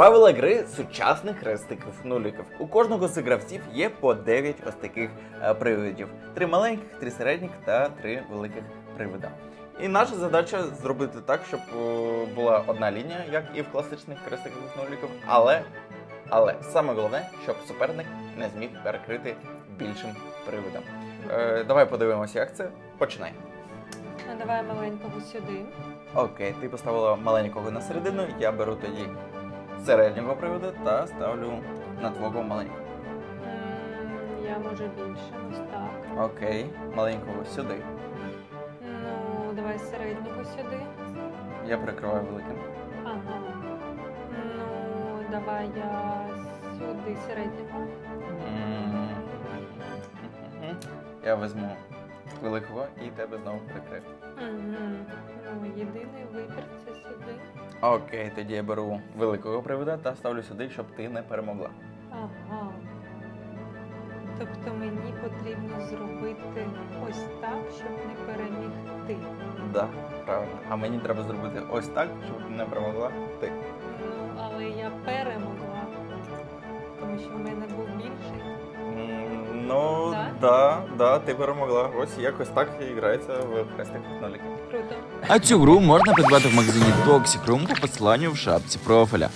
Правила гри сучасних хрестиків нуліків. У кожного з гравців є по 9 ось таких е, привидів: три маленьких, три середніх та три великих привида. І наша задача зробити так, щоб е, була одна лінія, як і в класичних хрестиках нуліків, але, але саме головне, щоб суперник не зміг перекрити більшим привидом. Е, давай подивимося, як це. Починай. Ну, давай маленького сюди. Окей, ти поставила маленького на середину, я беру тоді середнього приводу та ставлю на твого маленького. М, Я можу більше, ось так. Окей, маленького сюди. Ну, давай середнього сюди. Я прикриваю великим. Ага. Ну, давай я сюди середнього. М. Я візьму великого і тебе знову прикрив. Угу. Ну, єдиний вибір це. Окей, тоді я беру великого привода та ставлю сюди, щоб ти не перемогла. Ага. Тобто мені потрібно зробити ось так, щоб не переміг ти. Да, правильно. А мені треба зробити ось так, щоб не перемогла ти. Ну, але я перемогла. Тому що в мене був більший. Ну, Да? да, да, ти перемогла. Ось якось так і грається в хрестик ноліки. Круто. А цю гру можна придбати в магазині Toxic Room по посиланню в шапці профіля.